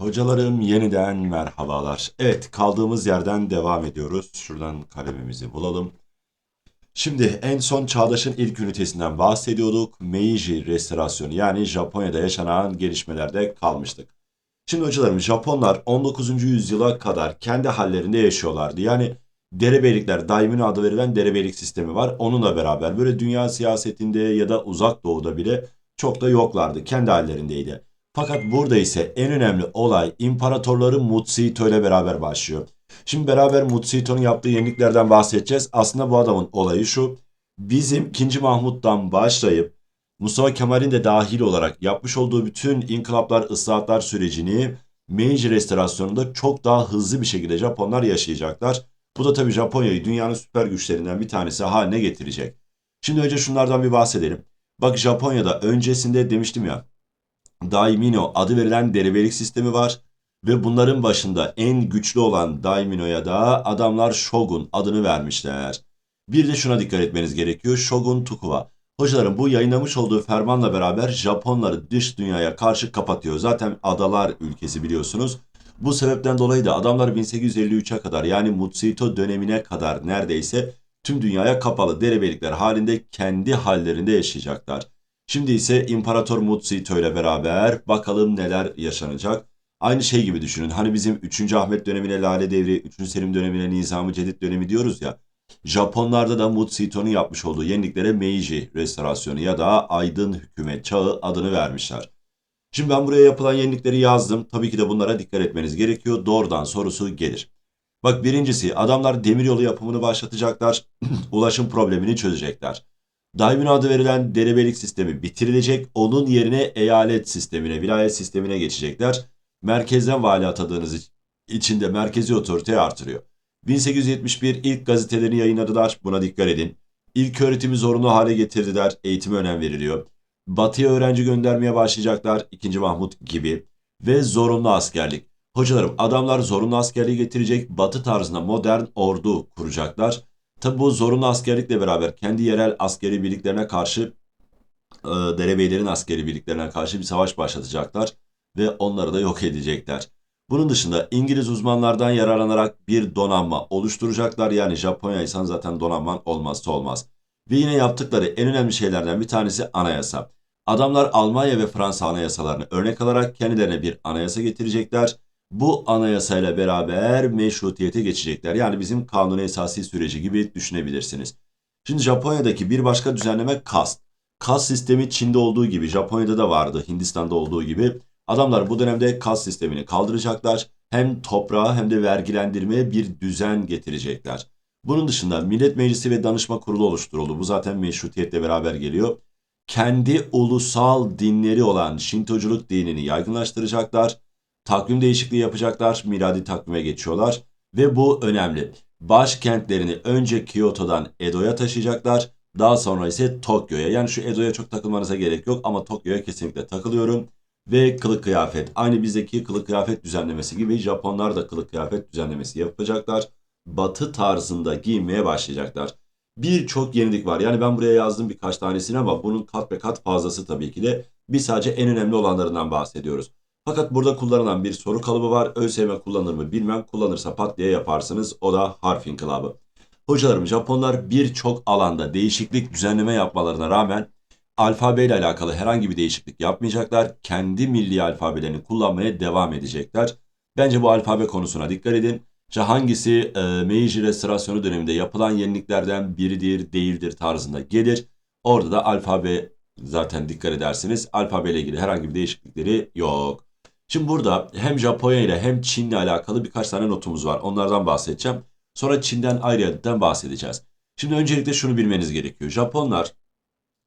Hocalarım yeniden merhabalar. Evet, kaldığımız yerden devam ediyoruz. Şuradan kalemimizi bulalım. Şimdi en son Çağdaş'ın ilk ünitesinden bahsediyorduk. Meiji restorasyonu yani Japonya'da yaşanan gelişmelerde kalmıştık. Şimdi hocalarım Japonlar 19. yüzyıla kadar kendi hallerinde yaşıyorlardı. Yani derebeylikler, daimyo adı verilen derebeylik sistemi var. Onunla beraber böyle dünya siyasetinde ya da uzak doğuda bile çok da yoklardı. Kendi hallerindeydi. Fakat burada ise en önemli olay imparatorları Mutsuhito ile beraber başlıyor. Şimdi beraber Mutsuhito'nun yaptığı yeniliklerden bahsedeceğiz. Aslında bu adamın olayı şu. Bizim 2. Mahmut'tan başlayıp Mustafa Kemal'in de dahil olarak yapmış olduğu bütün inkılaplar, ıslahatlar sürecini Meiji restorasyonunda çok daha hızlı bir şekilde Japonlar yaşayacaklar. Bu da tabii Japonya'yı dünyanın süper güçlerinden bir tanesi haline getirecek. Şimdi önce şunlardan bir bahsedelim. Bak Japonya'da öncesinde demiştim ya Daimyo adı verilen derebelik sistemi var. Ve bunların başında en güçlü olan Daimyo'ya da adamlar Shogun adını vermişler. Bir de şuna dikkat etmeniz gerekiyor. Shogun Tokugawa. Hocalarım bu yayınlamış olduğu fermanla beraber Japonları dış dünyaya karşı kapatıyor. Zaten adalar ülkesi biliyorsunuz. Bu sebepten dolayı da adamlar 1853'e kadar yani Mutsuhito dönemine kadar neredeyse tüm dünyaya kapalı derebelikler halinde kendi hallerinde yaşayacaklar. Şimdi ise İmparator Mutsuhito ile beraber bakalım neler yaşanacak. Aynı şey gibi düşünün. Hani bizim 3. Ahmet dönemine Lale Devri, 3. Selim dönemine Nizam-ı Cedid dönemi diyoruz ya. Japonlarda da Mutsuhito'nun yapmış olduğu yeniliklere Meiji restorasyonu ya da Aydın Hükümet Çağı adını vermişler. Şimdi ben buraya yapılan yenilikleri yazdım. Tabii ki de bunlara dikkat etmeniz gerekiyor. Doğrudan sorusu gelir. Bak birincisi adamlar demiryolu yapımını başlatacaklar. Ulaşım problemini çözecekler. Daimyo adı verilen derebelik sistemi bitirilecek. Onun yerine eyalet sistemine, vilayet sistemine geçecekler. Merkezden vali atadığınız için de merkezi otoriteyi artırıyor. 1871 ilk gazetelerini yayınladılar. Buna dikkat edin. İlk öğretimi zorunlu hale getirdiler. Eğitime önem veriliyor. Batıya öğrenci göndermeye başlayacaklar. 2. Mahmut gibi. Ve zorunlu askerlik. Hocalarım adamlar zorunlu askerliği getirecek. Batı tarzında modern ordu kuracaklar. Tabi bu zorunlu askerlikle beraber kendi yerel askeri birliklerine karşı e, derebeylerin askeri birliklerine karşı bir savaş başlatacaklar ve onları da yok edecekler. Bunun dışında İngiliz uzmanlardan yararlanarak bir donanma oluşturacaklar. Yani Japonya ise zaten donanman olmazsa olmaz. Ve yine yaptıkları en önemli şeylerden bir tanesi anayasa. Adamlar Almanya ve Fransa anayasalarını örnek alarak kendilerine bir anayasa getirecekler bu anayasayla beraber meşrutiyete geçecekler. Yani bizim kanuni esası süreci gibi düşünebilirsiniz. Şimdi Japonya'daki bir başka düzenleme kast. Kast sistemi Çin'de olduğu gibi Japonya'da da vardı, Hindistan'da olduğu gibi. Adamlar bu dönemde kast sistemini kaldıracaklar. Hem toprağa hem de vergilendirmeye bir düzen getirecekler. Bunun dışında Millet Meclisi ve Danışma Kurulu oluşturuldu. Bu zaten meşrutiyetle beraber geliyor. Kendi ulusal dinleri olan Şintoculuk dinini yaygınlaştıracaklar takvim değişikliği yapacaklar, miladi takvime geçiyorlar ve bu önemli. Başkentlerini önce Kyoto'dan Edo'ya taşıyacaklar, daha sonra ise Tokyo'ya. Yani şu Edo'ya çok takılmanıza gerek yok ama Tokyo'ya kesinlikle takılıyorum. Ve kılık kıyafet. Aynı bizdeki kılık kıyafet düzenlemesi gibi Japonlar da kılık kıyafet düzenlemesi yapacaklar. Batı tarzında giyinmeye başlayacaklar. Birçok yenilik var. Yani ben buraya yazdım birkaç tanesini ama bunun kat ve kat fazlası tabii ki de. Biz sadece en önemli olanlarından bahsediyoruz. Fakat burada kullanılan bir soru kalıbı var. ÖSYM kullanır mı bilmem. Kullanırsa pat diye yaparsınız. O da harf inkılabı. Hocalarım Japonlar birçok alanda değişiklik düzenleme yapmalarına rağmen alfabeyle alakalı herhangi bir değişiklik yapmayacaklar. Kendi milli alfabelerini kullanmaya devam edecekler. Bence bu alfabe konusuna dikkat edin. İşte hangisi e, Meiji restorasyonu döneminde yapılan yeniliklerden biridir, değildir tarzında gelir. Orada da alfabe zaten dikkat edersiniz. Alfabeyle ilgili herhangi bir değişiklikleri yok. Şimdi burada hem Japonya ile hem Çin ile alakalı birkaç tane notumuz var. Onlardan bahsedeceğim. Sonra Çin'den ayrıyetten bahsedeceğiz. Şimdi öncelikle şunu bilmeniz gerekiyor. Japonlar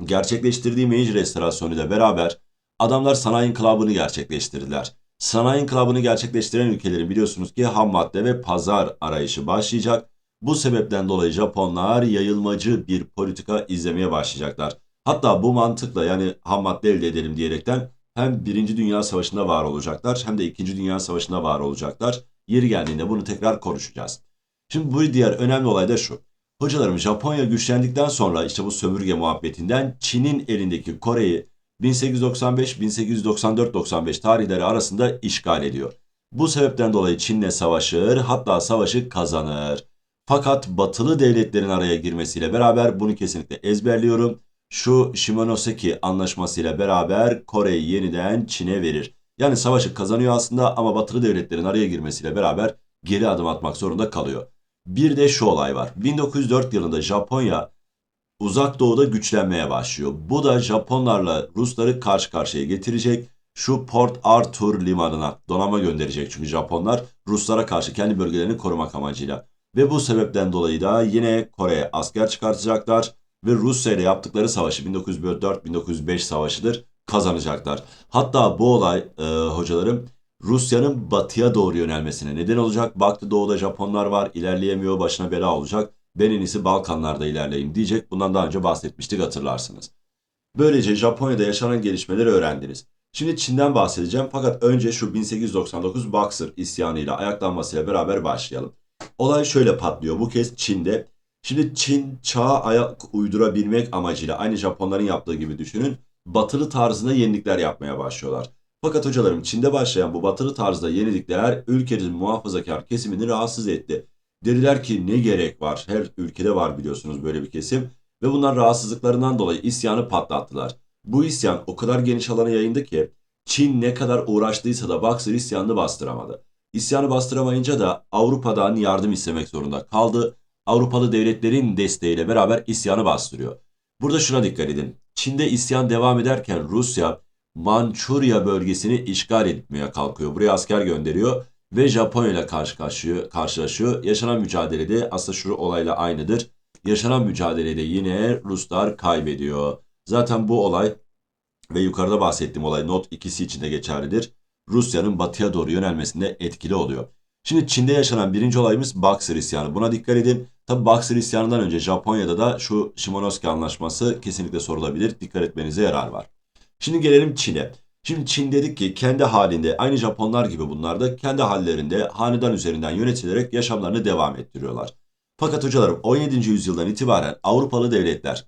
gerçekleştirdiği Meiji restorasyonu ile beraber adamlar sanayi inkılabını gerçekleştirdiler. Sanayi inkılabını gerçekleştiren ülkelerin biliyorsunuz ki ham madde ve pazar arayışı başlayacak. Bu sebepten dolayı Japonlar yayılmacı bir politika izlemeye başlayacaklar. Hatta bu mantıkla yani ham madde elde edelim diyerekten hem Birinci Dünya Savaşı'nda var olacaklar hem de İkinci Dünya Savaşı'nda var olacaklar. Yeri geldiğinde bunu tekrar konuşacağız. Şimdi bu diğer önemli olay da şu. Hocalarım Japonya güçlendikten sonra işte bu sömürge muhabbetinden Çin'in elindeki Kore'yi 1895-1894-95 tarihleri arasında işgal ediyor. Bu sebepten dolayı Çin'le savaşır, hatta savaşı kazanır. Fakat batılı devletlerin araya girmesiyle beraber bunu kesinlikle ezberliyorum. Şu Shimonoseki anlaşmasıyla beraber Kore'yi yeniden Çin'e verir. Yani savaşı kazanıyor aslında ama batılı devletlerin araya girmesiyle beraber geri adım atmak zorunda kalıyor. Bir de şu olay var. 1904 yılında Japonya uzak doğuda güçlenmeye başlıyor. Bu da Japonlarla Rusları karşı karşıya getirecek. Şu Port Arthur limanına donanma gönderecek çünkü Japonlar Ruslara karşı kendi bölgelerini korumak amacıyla. Ve bu sebepten dolayı da yine Kore'ye asker çıkartacaklar ve Rusya ile yaptıkları savaşı 1904-1905 savaşıdır kazanacaklar. Hatta bu olay e, hocalarım Rusya'nın batıya doğru yönelmesine neden olacak. Baktı doğuda Japonlar var ilerleyemiyor başına bela olacak. Ben en iyisi Balkanlarda ilerleyeyim diyecek. Bundan daha önce bahsetmiştik hatırlarsınız. Böylece Japonya'da yaşanan gelişmeleri öğrendiniz. Şimdi Çin'den bahsedeceğim fakat önce şu 1899 Boxer isyanıyla ayaklanmasıyla beraber başlayalım. Olay şöyle patlıyor bu kez Çin'de. Şimdi Çin çağa ayak uydurabilmek amacıyla aynı Japonların yaptığı gibi düşünün. Batılı tarzında yenilikler yapmaya başlıyorlar. Fakat hocalarım Çin'de başlayan bu batılı tarzda yenilikler ülkenin muhafazakar kesimini rahatsız etti. Dediler ki ne gerek var? Her ülkede var biliyorsunuz böyle bir kesim. Ve bunlar rahatsızlıklarından dolayı isyanı patlattılar. Bu isyan o kadar geniş alana yayındı ki Çin ne kadar uğraştıysa da Boxer isyanını bastıramadı. İsyanı bastıramayınca da Avrupa'dan yardım istemek zorunda kaldı. Avrupalı devletlerin desteğiyle beraber isyanı bastırıyor. Burada şuna dikkat edin. Çin'de isyan devam ederken Rusya Mançurya bölgesini işgal etmeye kalkıyor. Buraya asker gönderiyor ve Japonya ile karşı karşılaşıyor, karşılaşıyor. Yaşanan mücadelede aslında şu olayla aynıdır. Yaşanan mücadelede yine Ruslar kaybediyor. Zaten bu olay ve yukarıda bahsettiğim olay not ikisi için de geçerlidir. Rusya'nın batıya doğru yönelmesinde etkili oluyor. Şimdi Çin'de yaşanan birinci olayımız Boxer isyanı. Buna dikkat edin. Tabi Boxer isyanından önce Japonya'da da şu Shimonoseki anlaşması kesinlikle sorulabilir. Dikkat etmenize yarar var. Şimdi gelelim Çin'e. Şimdi Çin dedik ki kendi halinde aynı Japonlar gibi bunlar da kendi hallerinde hanedan üzerinden yönetilerek yaşamlarını devam ettiriyorlar. Fakat hocalarım 17. yüzyıldan itibaren Avrupalı devletler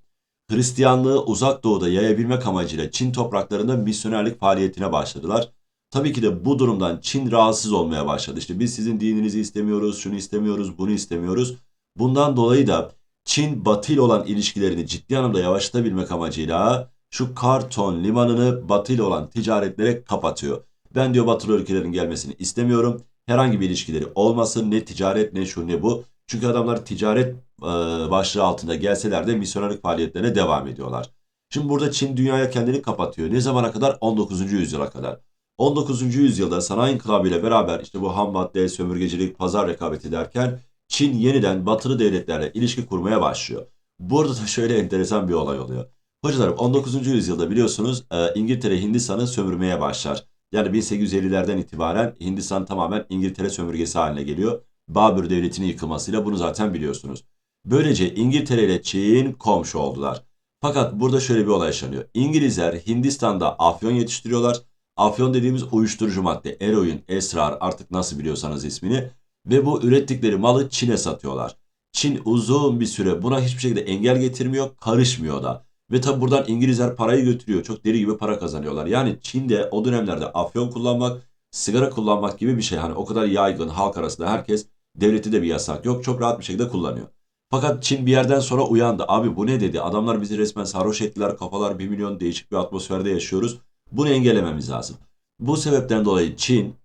Hristiyanlığı uzak doğuda yayabilmek amacıyla Çin topraklarında misyonerlik faaliyetine başladılar. Tabii ki de bu durumdan Çin rahatsız olmaya başladı. İşte biz sizin dininizi istemiyoruz, şunu istemiyoruz, bunu istemiyoruz. Bundan dolayı da Çin Batı ile olan ilişkilerini ciddi anlamda yavaşlatabilmek amacıyla şu Karton limanını Batı ile olan ticaretlere kapatıyor. Ben diyor batılı ülkelerin gelmesini istemiyorum. Herhangi bir ilişkileri olmasın ne ticaret ne şu ne bu. Çünkü adamlar ticaret e, başlığı altında gelseler de misyonerlik faaliyetlerine devam ediyorlar. Şimdi burada Çin dünyaya kendini kapatıyor. Ne zamana kadar? 19. yüzyıla kadar. 19. yüzyılda sanayi inkılabı ile beraber işte bu ham madde, sömürgecilik, pazar rekabeti derken Çin yeniden batılı devletlerle ilişki kurmaya başlıyor. Burada da şöyle enteresan bir olay oluyor. Hocalarım 19. yüzyılda biliyorsunuz e, İngiltere Hindistan'ı sömürmeye başlar. Yani 1850'lerden itibaren Hindistan tamamen İngiltere sömürgesi haline geliyor. Babür Devleti'nin yıkılmasıyla bunu zaten biliyorsunuz. Böylece İngiltere ile Çin komşu oldular. Fakat burada şöyle bir olay yaşanıyor. İngilizler Hindistan'da afyon yetiştiriyorlar. Afyon dediğimiz uyuşturucu madde, eroin, esrar artık nasıl biliyorsanız ismini. Ve bu ürettikleri malı Çin'e satıyorlar. Çin uzun bir süre buna hiçbir şekilde engel getirmiyor, karışmıyor da. Ve tabi buradan İngilizler parayı götürüyor. Çok deri gibi para kazanıyorlar. Yani Çin'de o dönemlerde afyon kullanmak, sigara kullanmak gibi bir şey. Hani o kadar yaygın halk arasında herkes devleti de bir yasak yok. Çok rahat bir şekilde kullanıyor. Fakat Çin bir yerden sonra uyandı. Abi bu ne dedi? Adamlar bizi resmen sarhoş ettiler. Kafalar bir milyon değişik bir atmosferde yaşıyoruz. Bunu engellememiz lazım. Bu sebepten dolayı Çin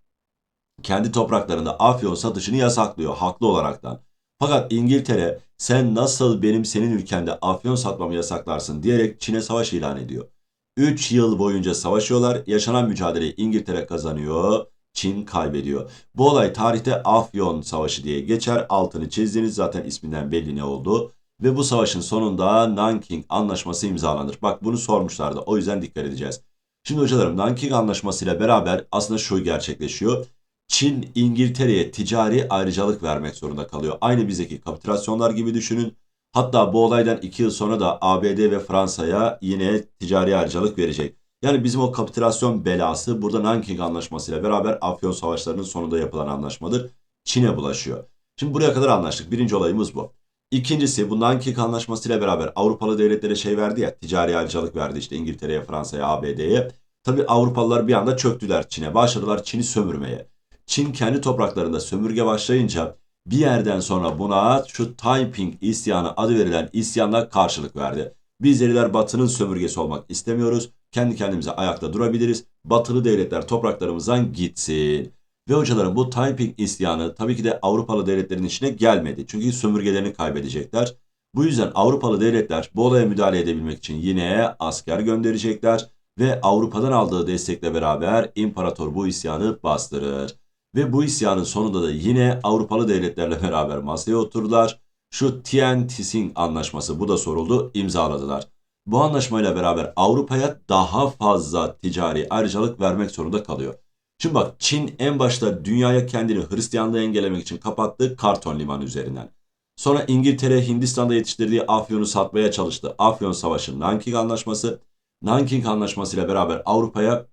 kendi topraklarında afyon satışını yasaklıyor haklı olaraktan. Fakat İngiltere sen nasıl benim senin ülkende afyon satmamı yasaklarsın diyerek Çin'e savaş ilan ediyor. 3 yıl boyunca savaşıyorlar. Yaşanan mücadeleyi İngiltere kazanıyor. Çin kaybediyor. Bu olay tarihte Afyon Savaşı diye geçer. Altını çizdiniz zaten isminden belli ne oldu. Ve bu savaşın sonunda Nanking Anlaşması imzalanır. Bak bunu sormuşlardı. O yüzden dikkat edeceğiz. Şimdi hocalarım Nanking Anlaşması ile beraber aslında şu gerçekleşiyor. Çin İngiltere'ye ticari ayrıcalık vermek zorunda kalıyor. Aynı bizdeki kapitülasyonlar gibi düşünün. Hatta bu olaydan 2 yıl sonra da ABD ve Fransa'ya yine ticari ayrıcalık verecek. Yani bizim o kapitülasyon belası burada Nanking Anlaşması ile beraber Afyon Savaşları'nın sonunda yapılan anlaşmadır. Çin'e bulaşıyor. Şimdi buraya kadar anlaştık. Birinci olayımız bu. İkincisi bu Nankik Anlaşması ile beraber Avrupalı devletlere şey verdi ya ticari ayrıcalık verdi işte İngiltere'ye, Fransa'ya, ABD'ye. Tabi Avrupalılar bir anda çöktüler Çin'e. Başladılar Çin'i sömürmeye. Çin kendi topraklarında sömürge başlayınca bir yerden sonra buna şu Taiping isyanı adı verilen isyanla karşılık verdi. Bizleriler batının sömürgesi olmak istemiyoruz. Kendi kendimize ayakta durabiliriz. Batılı devletler topraklarımızdan gitsin. Ve hocalarım bu Taiping isyanı tabii ki de Avrupalı devletlerin içine gelmedi. Çünkü sömürgelerini kaybedecekler. Bu yüzden Avrupalı devletler bu olaya müdahale edebilmek için yine asker gönderecekler ve Avrupa'dan aldığı destekle beraber imparator bu isyanı bastırır. Ve bu isyanın sonunda da yine Avrupalı devletlerle beraber masaya oturdular. Şu Tiantisin anlaşması bu da soruldu imzaladılar. Bu anlaşmayla beraber Avrupa'ya daha fazla ticari ayrıcalık vermek zorunda kalıyor. Şimdi bak Çin en başta dünyaya kendini Hristiyanlığı engellemek için kapattığı Karton Limanı üzerinden. Sonra İngiltere Hindistan'da yetiştirdiği afyonu satmaya çalıştı. Afyon Savaşı Nanking Anlaşması. Nanking Anlaşması ile beraber Avrupa'ya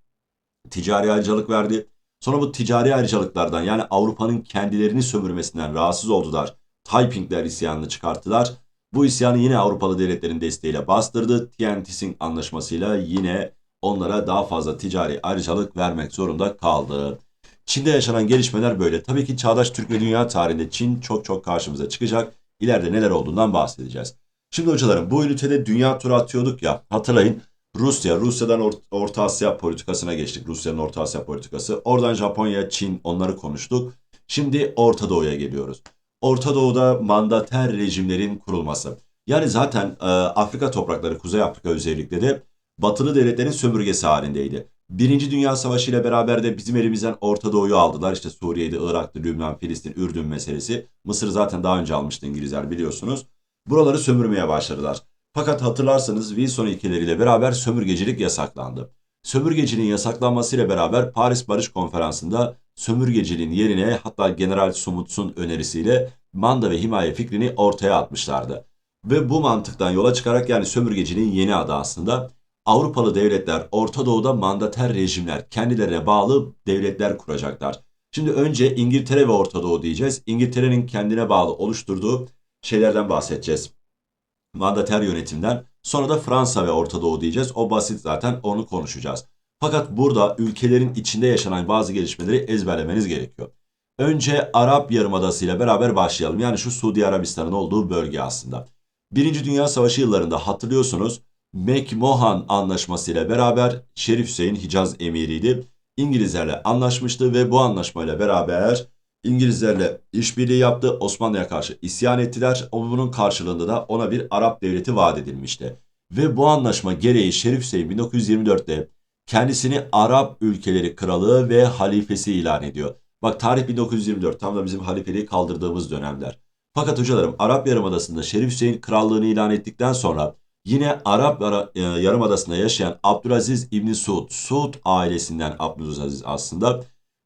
ticari ayrıcalık verdi. Sonra bu ticari ayrıcalıklardan yani Avrupa'nın kendilerini sömürmesinden rahatsız oldular. Taipingler isyanını çıkarttılar. Bu isyanı yine Avrupalı devletlerin desteğiyle bastırdı. Tiantisin anlaşmasıyla yine onlara daha fazla ticari ayrıcalık vermek zorunda kaldı. Çin'de yaşanan gelişmeler böyle. Tabii ki çağdaş Türk ve dünya tarihinde Çin çok çok karşımıza çıkacak. İleride neler olduğundan bahsedeceğiz. Şimdi hocalarım bu ünitede dünya turu atıyorduk ya hatırlayın. Rusya, Rusya'dan Or- Orta Asya politikasına geçtik. Rusya'nın Orta Asya politikası. Oradan Japonya, Çin onları konuştuk. Şimdi Orta Doğu'ya geliyoruz. Orta Doğu'da mandater rejimlerin kurulması. Yani zaten e, Afrika toprakları, Kuzey Afrika özellikle de batılı devletlerin sömürgesi halindeydi. Birinci Dünya Savaşı ile beraber de bizim elimizden Orta Doğu'yu aldılar. İşte Suriye'de, Irak'ta, Lübnan, Filistin, Ürdün meselesi. Mısır zaten daha önce almıştı İngilizler biliyorsunuz. Buraları sömürmeye başladılar. Fakat hatırlarsanız Wilson ilkeleriyle beraber sömürgecilik yasaklandı. Sömürgeciliğin yasaklanmasıyla beraber Paris Barış Konferansı'nda sömürgeciliğin yerine hatta General Sumuts'un önerisiyle manda ve himaye fikrini ortaya atmışlardı. Ve bu mantıktan yola çıkarak yani sömürgeciliğin yeni adı aslında Avrupalı devletler Orta Doğu'da mandater rejimler, kendilerine bağlı devletler kuracaklar. Şimdi önce İngiltere ve Orta Doğu diyeceğiz. İngiltere'nin kendine bağlı oluşturduğu şeylerden bahsedeceğiz. Mandater yönetimden. Sonra da Fransa ve Orta Doğu diyeceğiz. O basit zaten onu konuşacağız. Fakat burada ülkelerin içinde yaşanan bazı gelişmeleri ezberlemeniz gerekiyor. Önce Arap Yarımadası ile beraber başlayalım. Yani şu Suudi Arabistan'ın olduğu bölge aslında. Birinci Dünya Savaşı yıllarında hatırlıyorsunuz McMahon Anlaşması ile beraber Şerif Hüseyin Hicaz emiriydi. İngilizlerle anlaşmıştı ve bu anlaşmayla beraber İngilizlerle işbirliği yaptı. Osmanlı'ya karşı isyan ettiler. Bunun karşılığında da ona bir Arap devleti vaat edilmişti. Ve bu anlaşma gereği Şerif Hüseyin 1924'te kendisini Arap ülkeleri kralı ve halifesi ilan ediyor. Bak tarih 1924 tam da bizim halifeliği kaldırdığımız dönemler. Fakat hocalarım Arap Yarımadası'nda Şerif Hüseyin krallığını ilan ettikten sonra yine Arap e, Yarımadası'nda yaşayan Abdülaziz İbni Suud, Suud ailesinden Abdülaziz aslında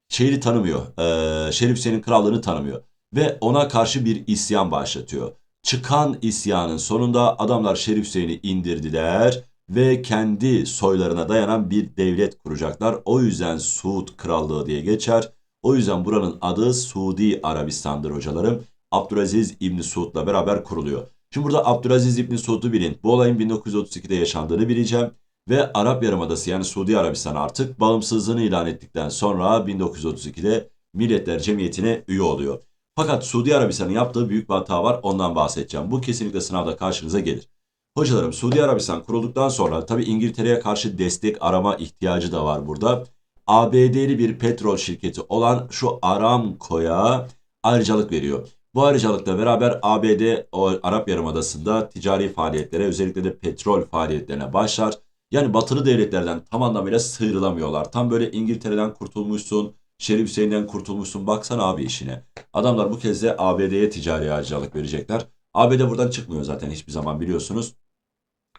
şeyi tanımıyor. E, Şerif Hüseyin'in krallığını tanımıyor. Ve ona karşı bir isyan başlatıyor. Çıkan isyanın sonunda adamlar Şerif Hüseyin'i indirdiler ve kendi soylarına dayanan bir devlet kuracaklar. O yüzden Suud Krallığı diye geçer. O yüzden buranın adı Suudi Arabistan'dır hocalarım. Abdülaziz İbni Suud'la beraber kuruluyor. Şimdi burada Abdülaziz İbni Suud'u bilin. Bu olayın 1932'de yaşandığını bileceğim. Ve Arap Yarımadası yani Suudi Arabistan artık bağımsızlığını ilan ettikten sonra 1932'de Milletler Cemiyeti'ne üye oluyor. Fakat Suudi Arabistan'ın yaptığı büyük bir hata var ondan bahsedeceğim. Bu kesinlikle sınavda karşınıza gelir. Hocalarım Suudi Arabistan kurulduktan sonra tabi İngiltere'ye karşı destek arama ihtiyacı da var burada. ABD'li bir petrol şirketi olan şu Aramco'ya ayrıcalık veriyor. Bu ayrıcalıkla beraber ABD Arap Yarımadası'nda ticari faaliyetlere özellikle de petrol faaliyetlerine başlar. Yani batılı devletlerden tam anlamıyla sıyrılamıyorlar. Tam böyle İngiltere'den kurtulmuşsun, Şerif Hüseyin'den kurtulmuşsun. Baksana abi işine. Adamlar bu kez de ABD'ye ticari ayrıcalık verecekler. ABD buradan çıkmıyor zaten hiçbir zaman biliyorsunuz.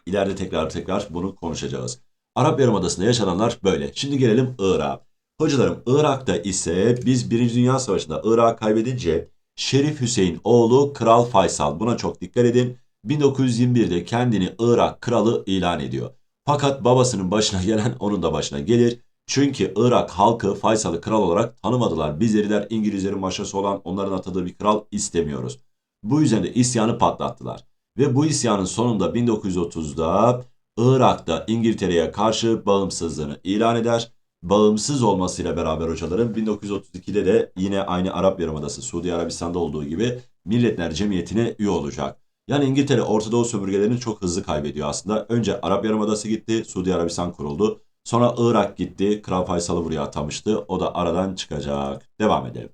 İleride tekrar tekrar bunu konuşacağız. Arap Yarımadası'nda yaşananlar böyle. Şimdi gelelim Irak'a. Hocalarım Irak'ta ise biz 1. Dünya Savaşı'nda Irak'ı kaybedince Şerif Hüseyin oğlu Kral Faysal buna çok dikkat edin. 1921'de kendini Irak kralı ilan ediyor. Fakat babasının başına gelen onun da başına gelir. Çünkü Irak halkı Faysal'ı kral olarak tanımadılar. Bizleriler İngilizlerin maşası olan onların atadığı bir kral istemiyoruz. Bu yüzden de isyanı patlattılar. Ve bu isyanın sonunda 1930'da Irak'ta İngiltere'ye karşı bağımsızlığını ilan eder. Bağımsız olmasıyla beraber hocalarım 1932'de de yine aynı Arap Yarımadası Suudi Arabistan'da olduğu gibi Milletler Cemiyeti'ne üye olacak. Yani İngiltere Orta Doğu sömürgelerini çok hızlı kaybediyor aslında. Önce Arap Yarımadası gitti, Suudi Arabistan kuruldu. Sonra Irak gitti, Kral Faysal'ı buraya atamıştı. O da aradan çıkacak. Devam edelim.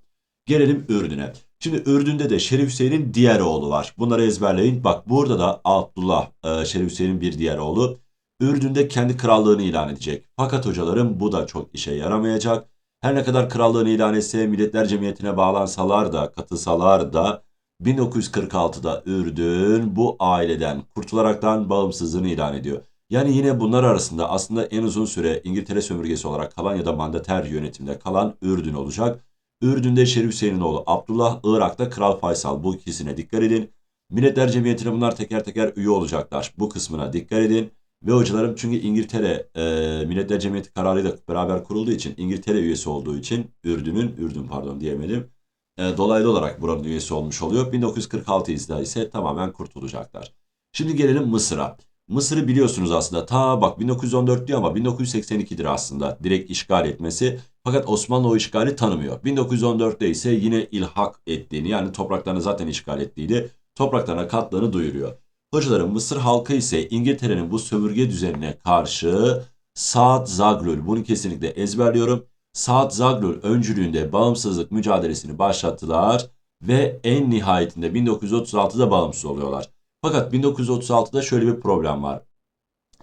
Gelelim Ürdün'e. Şimdi Ürdün'de de Şerif Hüseyin'in diğer oğlu var. Bunları ezberleyin. Bak burada da Abdullah, e, Şerif Hüseyin'in bir diğer oğlu. Ürdün'de kendi krallığını ilan edecek. Fakat hocalarım bu da çok işe yaramayacak. Her ne kadar krallığını ilan etse, Milletler Cemiyeti'ne bağlansalar da, katılsalar da 1946'da Ürdün bu aileden kurtularaktan bağımsızlığını ilan ediyor. Yani yine bunlar arasında aslında en uzun süre İngiltere sömürgesi olarak kalan ya da mandater yönetimde kalan Ürdün olacak. Ürdün'de Şerif Hüseyin'in oğlu Abdullah, Irak'ta Kral Faysal. Bu ikisine dikkat edin. Milletler Cemiyeti'ne bunlar teker teker üye olacaklar. Bu kısmına dikkat edin. Ve hocalarım çünkü İngiltere e, Milletler Cemiyeti kararıyla beraber kurulduğu için İngiltere üyesi olduğu için Ürdün'ün, Ürdün pardon diyemedim. E, dolaylı olarak buranın üyesi olmuş oluyor. 1946 ise ise tamamen kurtulacaklar. Şimdi gelelim Mısır'a. Mısır'ı biliyorsunuz aslında ta bak 1914 diyor ama 1982'dir aslında direkt işgal etmesi. Fakat Osmanlı o işgali tanımıyor. 1914'te ise yine ilhak ettiğini yani topraklarını zaten işgal ettiğini, topraklarına katlığını duyuruyor. Hocalarım Mısır halkı ise İngiltere'nin bu sömürge düzenine karşı Saad Zaglul bunu kesinlikle ezberliyorum. Saad Zaglul öncülüğünde bağımsızlık mücadelesini başlattılar ve en nihayetinde 1936'da bağımsız oluyorlar. Fakat 1936'da şöyle bir problem var.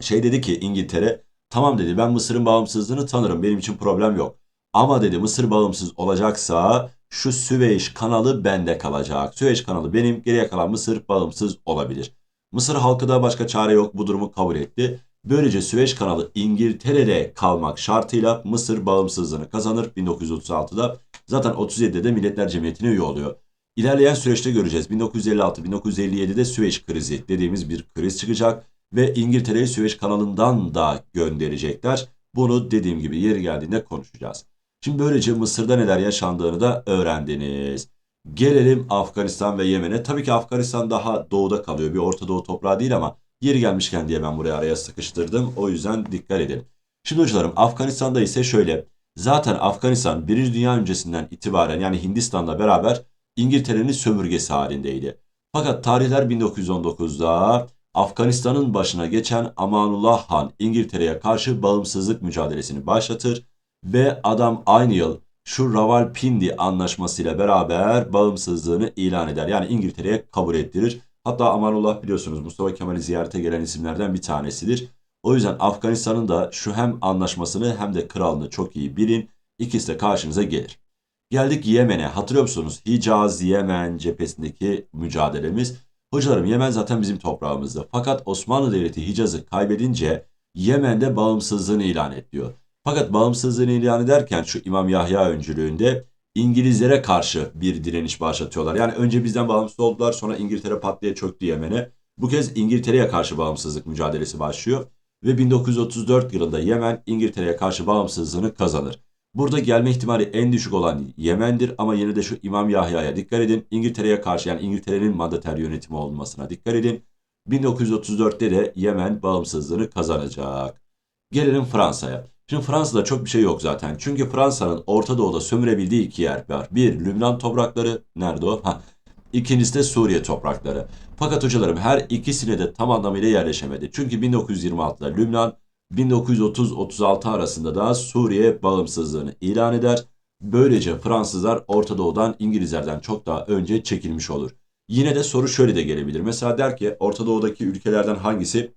Şey dedi ki İngiltere tamam dedi ben Mısır'ın bağımsızlığını tanırım benim için problem yok. Ama dedi Mısır bağımsız olacaksa şu Süveyş kanalı bende kalacak. Süveyş kanalı benim geriye kalan Mısır bağımsız olabilir. Mısır halkı da başka çare yok bu durumu kabul etti. Böylece Süveyş kanalı İngiltere'de kalmak şartıyla Mısır bağımsızlığını kazanır 1936'da. Zaten 37'de de Milletler Cemiyeti'ne üye oluyor. İlerleyen süreçte göreceğiz. 1956-1957'de Süveyş krizi dediğimiz bir kriz çıkacak ve İngiltere'yi Süveyş kanalından da gönderecekler. Bunu dediğim gibi yeri geldiğinde konuşacağız. Şimdi böylece Mısır'da neler yaşandığını da öğrendiniz. Gelelim Afganistan ve Yemen'e. Tabii ki Afganistan daha doğuda kalıyor. Bir Orta Doğu toprağı değil ama yeri gelmişken diye ben buraya araya sıkıştırdım. O yüzden dikkat edin. Şimdi hocalarım Afganistan'da ise şöyle. Zaten Afganistan 1. Dünya öncesinden itibaren yani Hindistan'la beraber İngiltere'nin sömürgesi halindeydi. Fakat tarihler 1919'da Afganistan'ın başına geçen Amanullah Han İngiltere'ye karşı bağımsızlık mücadelesini başlatır ve adam aynı yıl şu Ravalpindi anlaşmasıyla beraber bağımsızlığını ilan eder. Yani İngiltere'ye kabul ettirir. Hatta Amanullah biliyorsunuz Mustafa Kemal'i ziyarete gelen isimlerden bir tanesidir. O yüzden Afganistan'ın da şu hem anlaşmasını hem de kralını çok iyi bilin. İkisi de karşınıza gelir. Geldik Yemen'e. Hatırlıyor musunuz? Hicaz, Yemen cephesindeki mücadelemiz. Hocalarım Yemen zaten bizim toprağımızdı. Fakat Osmanlı Devleti Hicaz'ı kaybedince Yemen'de bağımsızlığını ilan et diyor. Fakat bağımsızlığını ilan ederken şu İmam Yahya öncülüğünde İngilizlere karşı bir direniş başlatıyorlar. Yani önce bizden bağımsız oldular sonra İngiltere patlaya çöktü Yemen'e. Bu kez İngiltere'ye karşı bağımsızlık mücadelesi başlıyor. Ve 1934 yılında Yemen İngiltere'ye karşı bağımsızlığını kazanır. Burada gelme ihtimali en düşük olan Yemen'dir ama yine de şu İmam Yahya'ya dikkat edin. İngiltere'ye karşı yani İngiltere'nin mandater yönetimi olmasına dikkat edin. 1934'te de Yemen bağımsızlığını kazanacak. Gelelim Fransa'ya. Şimdi Fransa'da çok bir şey yok zaten. Çünkü Fransa'nın Orta Doğu'da sömürebildiği iki yer var. Bir, Lübnan toprakları. Nerede o? Ha. İkincisi de Suriye toprakları. Fakat hocalarım her ikisine de tam anlamıyla yerleşemedi. Çünkü 1926'da Lübnan, 1930-36 arasında da Suriye bağımsızlığını ilan eder. Böylece Fransızlar Orta Doğu'dan İngilizlerden çok daha önce çekilmiş olur. Yine de soru şöyle de gelebilir. Mesela der ki Orta Doğu'daki ülkelerden hangisi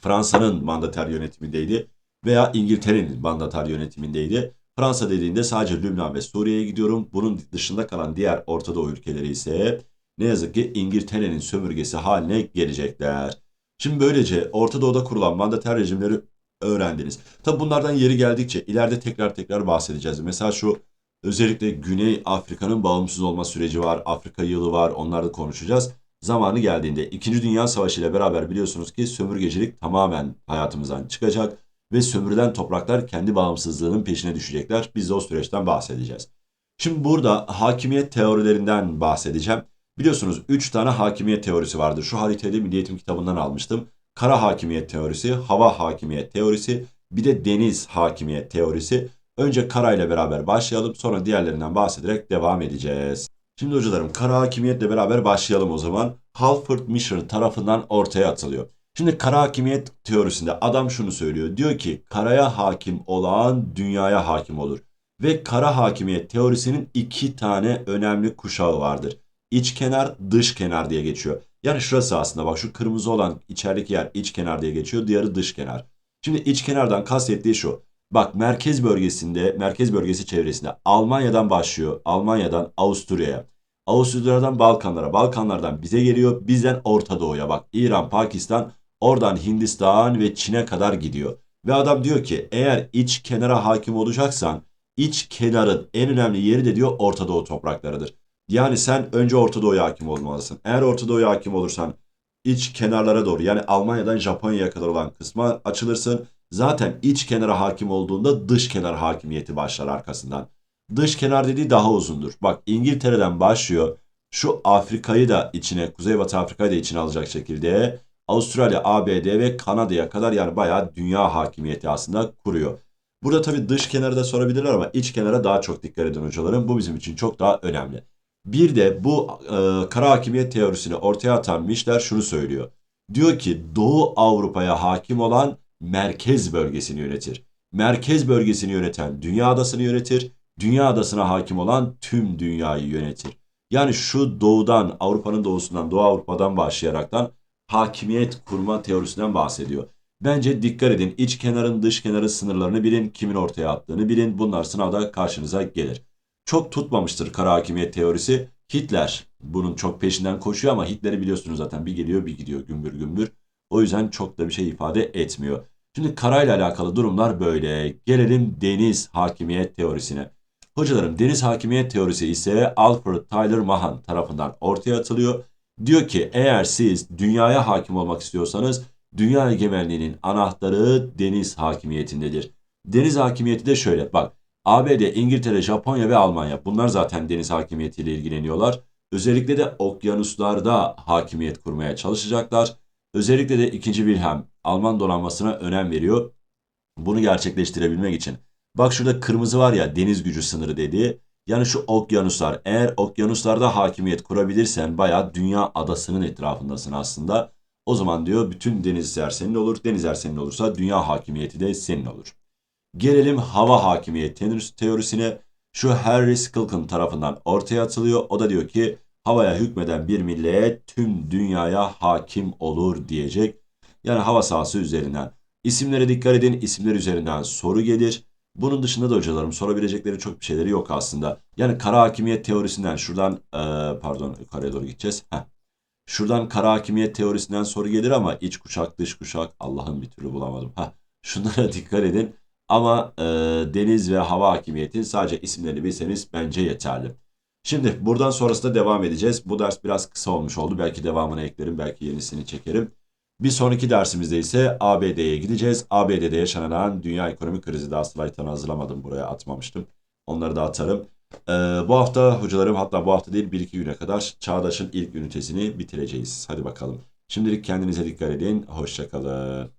Fransa'nın mandater yönetimindeydi veya İngiltere'nin mandater yönetimindeydi. Fransa dediğinde sadece Lübnan ve Suriye'ye gidiyorum. Bunun dışında kalan diğer Orta Doğu ülkeleri ise ne yazık ki İngiltere'nin sömürgesi haline gelecekler. Şimdi böylece Orta Doğu'da kurulan mandater rejimleri öğrendiniz. Tabi bunlardan yeri geldikçe ileride tekrar tekrar bahsedeceğiz. Mesela şu özellikle Güney Afrika'nın bağımsız olma süreci var. Afrika yılı var. Onları konuşacağız. Zamanı geldiğinde 2. Dünya Savaşı ile beraber biliyorsunuz ki sömürgecilik tamamen hayatımızdan çıkacak ve sömürülen topraklar kendi bağımsızlığının peşine düşecekler. Biz de o süreçten bahsedeceğiz. Şimdi burada hakimiyet teorilerinden bahsedeceğim Biliyorsunuz 3 tane hakimiyet teorisi vardır. Şu haritayı da Milli Eğitim kitabından almıştım. Kara hakimiyet teorisi, hava hakimiyet teorisi, bir de deniz hakimiyet teorisi. Önce kara ile beraber başlayalım sonra diğerlerinden bahsederek devam edeceğiz. Şimdi hocalarım kara hakimiyetle beraber başlayalım o zaman. Halford Mission tarafından ortaya atılıyor. Şimdi kara hakimiyet teorisinde adam şunu söylüyor. Diyor ki karaya hakim olan dünyaya hakim olur. Ve kara hakimiyet teorisinin iki tane önemli kuşağı vardır. İç kenar, dış kenar diye geçiyor. Yani şurası aslında bak şu kırmızı olan içerideki yer iç kenar diye geçiyor. Diğeri dış kenar. Şimdi iç kenardan kastettiği şu. Bak merkez bölgesinde, merkez bölgesi çevresinde Almanya'dan başlıyor. Almanya'dan Avusturya'ya. Avusturya'dan Balkanlara, Balkanlardan bize geliyor. Bizden Orta Doğu'ya bak. İran, Pakistan, oradan Hindistan ve Çin'e kadar gidiyor. Ve adam diyor ki eğer iç kenara hakim olacaksan iç kenarın en önemli yeri de diyor Orta Doğu topraklarıdır. Yani sen önce Orta Doğu'ya hakim olmalısın. Eğer Orta Doğu'ya hakim olursan iç kenarlara doğru yani Almanya'dan Japonya'ya kadar olan kısma açılırsın. Zaten iç kenara hakim olduğunda dış kenar hakimiyeti başlar arkasından. Dış kenar dediği daha uzundur. Bak İngiltere'den başlıyor. Şu Afrika'yı da içine, Kuzeybatı Afrika'yı da içine alacak şekilde Avustralya, ABD ve Kanada'ya kadar yani bayağı dünya hakimiyeti aslında kuruyor. Burada tabii dış kenarı da sorabilirler ama iç kenara daha çok dikkat edin hocalarım. Bu bizim için çok daha önemli. Bir de bu e, kara hakimiyet teorisini ortaya atan Mişler şunu söylüyor. Diyor ki Doğu Avrupa'ya hakim olan merkez bölgesini yönetir. Merkez bölgesini yöneten dünya adasını yönetir. Dünya adasına hakim olan tüm dünyayı yönetir. Yani şu doğudan, Avrupa'nın doğusundan, Doğu Avrupa'dan başlayaraktan hakimiyet kurma teorisinden bahsediyor. Bence dikkat edin iç kenarın dış kenarın sınırlarını bilin, kimin ortaya attığını bilin. Bunlar sınavda karşınıza gelir. Çok tutmamıştır kara hakimiyet teorisi. Hitler bunun çok peşinden koşuyor ama Hitler'i biliyorsunuz zaten bir geliyor bir gidiyor gümbür gümbür. O yüzden çok da bir şey ifade etmiyor. Şimdi karayla alakalı durumlar böyle. Gelelim deniz hakimiyet teorisine. Hocalarım deniz hakimiyet teorisi ise Alfred Tyler Mahan tarafından ortaya atılıyor. Diyor ki eğer siz dünyaya hakim olmak istiyorsanız dünya egemenliğinin anahtarı deniz hakimiyetindedir. Deniz hakimiyeti de şöyle bak ABD, İngiltere, Japonya ve Almanya bunlar zaten deniz hakimiyetiyle ilgileniyorlar. Özellikle de okyanuslarda hakimiyet kurmaya çalışacaklar. Özellikle de 2. Wilhelm Alman donanmasına önem veriyor. Bunu gerçekleştirebilmek için. Bak şurada kırmızı var ya deniz gücü sınırı dediği. Yani şu okyanuslar eğer okyanuslarda hakimiyet kurabilirsen bayağı dünya adasının etrafındasın aslında. O zaman diyor bütün denizler senin olur. Denizler senin olursa dünya hakimiyeti de senin olur. Gelelim hava hakimiyet teorisine. Şu Harry Skilken tarafından ortaya atılıyor. O da diyor ki havaya hükmeden bir millet tüm dünyaya hakim olur diyecek. Yani hava sahası üzerinden. İsimlere dikkat edin. İsimler üzerinden soru gelir. Bunun dışında da hocalarım sorabilecekleri çok bir şeyleri yok aslında. Yani kara hakimiyet teorisinden şuradan e, pardon yukarıya doğru gideceğiz. Heh. Şuradan kara hakimiyet teorisinden soru gelir ama iç kuşak dış kuşak Allah'ın bir türlü bulamadım. Heh. Şunlara dikkat edin. Ama e, deniz ve hava hakimiyetin sadece isimlerini bilseniz bence yeterli. Şimdi buradan sonrasında devam edeceğiz. Bu ders biraz kısa olmuş oldu. Belki devamını eklerim, belki yenisini çekerim. Bir sonraki dersimizde ise ABD'ye gideceğiz. ABD'de yaşanan dünya ekonomik krizi daha slaytını hazırlamadım buraya atmamıştım. Onları da atarım. Ee, bu hafta hocalarım hatta bu hafta değil bir iki güne kadar Çağdaş'ın ilk ünitesini bitireceğiz. Hadi bakalım. Şimdilik kendinize dikkat edin. Hoşçakalın.